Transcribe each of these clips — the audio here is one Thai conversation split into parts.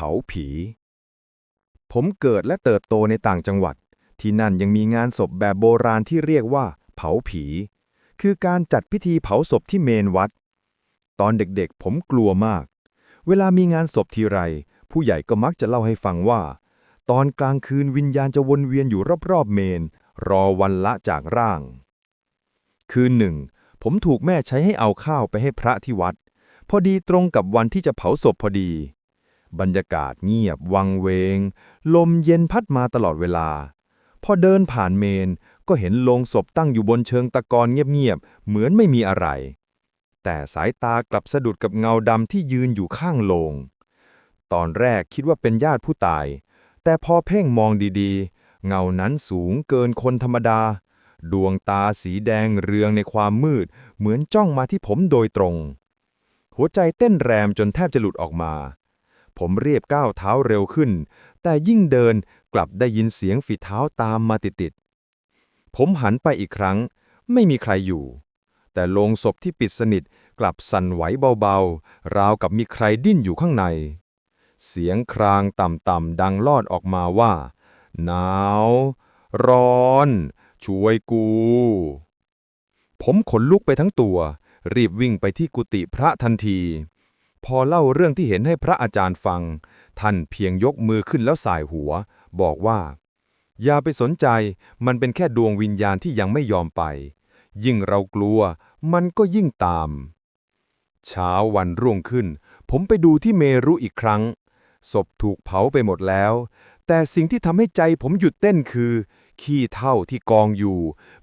เผาผี ผมเกิดและเติบโตในต่างจังหวัด ที่นั่นยังมีงานศพแบบโบราณที่เรียกว่า เผาผี คือการจัดพิธีเผาศพที่เมนวัด ตอนเด็กๆ ผมกลัวมาก เวลามีงานศพทีไร ผู้ใหญ่ก็มักจะเล่าให้ฟังว่า ตอนกลางคืนวิญญาณจะวนเวียนอยู่รอบๆเมน รอวันละจากร่าง คืนหนึ่ง ผมถูกแม่ใช้ให้เอาข้าวไปให้พระที่วัดพอดีตรงกับวันที่จะเผาศพพอดี บรรยากาศเงียบ วังเวง ลมเย็นพัดมาตลอดเวลา พอเดินผ่านเมนก็เห็นโลงศพตั้งอยู่บนเชิงตะกอนเงียบๆ เหมือนไม่มีอะไร แต่สายตากลับสะดุดกับเงาดำที่ยืนอยู่ข้างโลง ตอนแรกคิดว่าเป็นญาติผู้ตาย แต่พอเพ่งมองดีๆ เงานั้นสูงเกินคนธรรมดา ดวงตาสีแดงเรืองในความมืด เหมือนจ้องมาที่ผมโดยตรง หัวใจเต้นแรมจนแทบจะหลุดออกมา ผมเรียบก้าวเท้าเร็วขึ้น แต่ยิ่งเดินกลับได้ยินเสียงฝีเท้าตามมาติดๆ ผมหันไปอีกครั้ง ไม่มีใครอยู่ แต่โลงศพที่ปิดสนิทกลับสั่นไหวเบาๆ ราวกับมีใครดิ้นอยู่ข้างใน เสียงครางต่ำๆดังลอดออกมาว่า หนาว ร้อน ช่วยกู ผมขนลุกไปทั้งตัว รีบวิ่งไปที่กุฏิพระทันที พอเล่าเรื่องที่เห็นให้พระอาจารย์ฟัง ท่านเพียงยกมือขึ้นแล้วสายหัว บอกว่า อย่าไปสนใจ มันเป็นแค่ดวงวิญญาณที่ยังไม่ยอมไป ยิ่งเรากลัว มันก็ยิ่งตาม เช้าวันรุ่งขึ้น ผมไปดูที่เมรุอีกครั้ง ศพถูกเผาไปหมดแล้ว แต่สิ่งที่ทำให้ใจผมหยุดเต้นคือ ขี้เท่าที่กองอยู่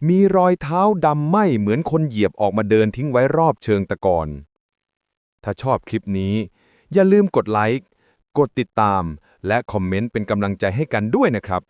มีรอยเท้าดำไหมเหมือนคนเหยียบออกมาเดินทิ้งไว้รอบเชิงตะกอน ถ้าชอบคลิปนี้ อย่าลืมกดไลค์ กดติดตาม และคอมเมนต์เป็นกำลังใจให้กันด้วยนะครับ